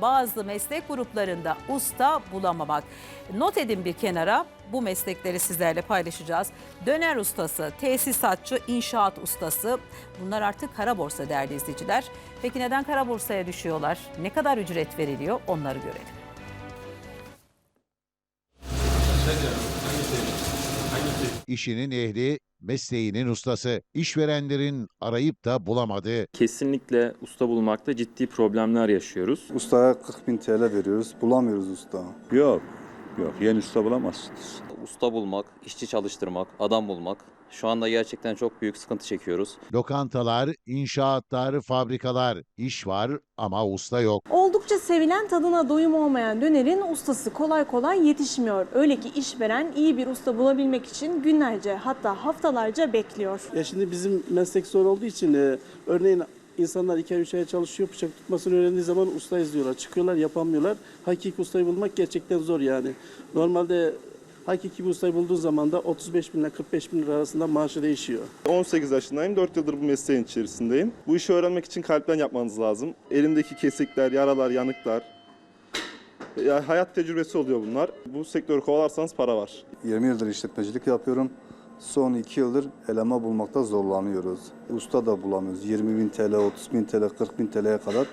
bazı meslek gruplarında usta bulamamak. Not edin bir kenara bu meslekleri sizlerle paylaşacağız. Döner ustası, tesisatçı, inşaat ustası bunlar artık kara borsa değerli izleyiciler. Peki neden kara borsaya düşüyorlar? Ne kadar ücret veriliyor onları görelim. İşinin ehli, mesleğinin ustası. İşverenlerin arayıp da bulamadığı, Kesinlikle usta bulmakta ciddi problemler yaşıyoruz. Ustaya 40 bin TL veriyoruz. Bulamıyoruz usta. Yok. Yok. Yeni usta bulamazsınız. usta bulmak, işçi çalıştırmak, adam bulmak. Şu anda gerçekten çok büyük sıkıntı çekiyoruz. lokantalar, inşaatlar, fabrikalar. iş var ama usta yok. Oldukça sevilen tadına doyum olmayan dönerin ustası kolay kolay yetişmiyor. Öyle ki işveren iyi bir usta bulabilmek için günlerce hatta haftalarca bekliyor. Ya şimdi bizim meslek zor olduğu için e, örneğin insanlar iki ay üç ay çalışıyor bıçak tutmasını öğrendiği zaman usta izliyorlar. Çıkıyorlar yapamıyorlar. Hakiki ustayı bulmak gerçekten zor yani. Normalde hakiki bir ustayı bulduğun zaman da 35 bin ile 45 bin lira arasında maaşı değişiyor. 18 yaşındayım, 4 yıldır bu mesleğin içerisindeyim. Bu işi öğrenmek için kalpten yapmanız lazım. Elimdeki kesikler, yaralar, yanıklar. Ya hayat tecrübesi oluyor bunlar. Bu sektörü kovalarsanız para var. 20 yıldır işletmecilik yapıyorum. Son 2 yıldır eleman bulmakta zorlanıyoruz. Usta da bulamıyoruz. 20 bin TL, 30 bin TL, 40 bin TL'ye kadar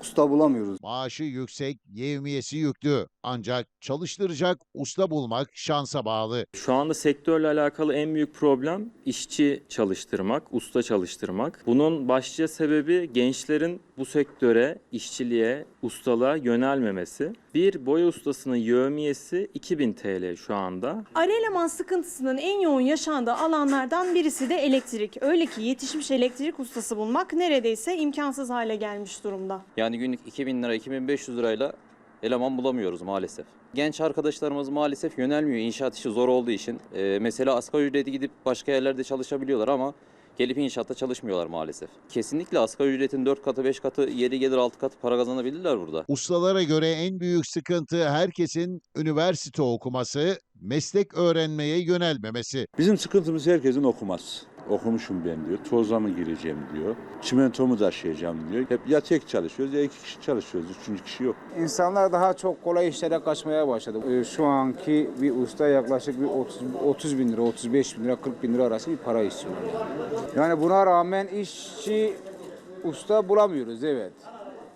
usta bulamıyoruz. Maaşı yüksek, yevmiyesi yüklü. Ancak çalıştıracak usta bulmak şansa bağlı. Şu anda sektörle alakalı en büyük problem işçi çalıştırmak, usta çalıştırmak. Bunun başlıca sebebi gençlerin bu sektöre, işçiliğe, ustalığa yönelmemesi. Bir boya ustasının yövmiyesi 2000 TL şu anda. Ara eleman sıkıntısının en yoğun yaşandığı alanlardan birisi de elektrik. Öyle ki yetişmiş elektrik ustası bulmak neredeyse imkansız hale gelmiş durumda. Yani günlük 2000 lira, 2500 lirayla eleman bulamıyoruz maalesef. Genç arkadaşlarımız maalesef yönelmiyor inşaat işi zor olduğu için. Ee, mesela asgari ücreti gidip başka yerlerde çalışabiliyorlar ama gelip inşaatta çalışmıyorlar maalesef. Kesinlikle asgari ücretin 4 katı, 5 katı, yeri gelir 6 katı para kazanabilirler burada. Ustalara göre en büyük sıkıntı herkesin üniversite okuması, meslek öğrenmeye yönelmemesi. Bizim sıkıntımız herkesin okuması. Okumuşum ben diyor. Tozla mı gireceğim diyor. Çimentomu taşıyacağım diyor. Hep ya tek çalışıyoruz ya iki kişi çalışıyoruz. Üçüncü kişi yok. İnsanlar daha çok kolay işlere kaçmaya başladı. Ee, Şu anki bir usta yaklaşık bir 30, 30 bin lira, 35 bin lira, 40 bin lira arası bir para istiyorlar. Yani buna rağmen işçi usta bulamıyoruz evet.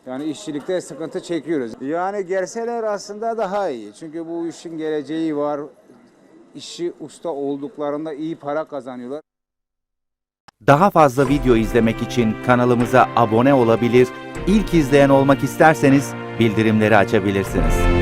Yani işçilikte sıkıntı çekiyoruz. Yani gelseler aslında daha iyi. Çünkü bu işin geleceği var. İşi usta olduklarında iyi para kazanıyorlar. Daha fazla video izlemek için kanalımıza abone olabilir, ilk izleyen olmak isterseniz bildirimleri açabilirsiniz.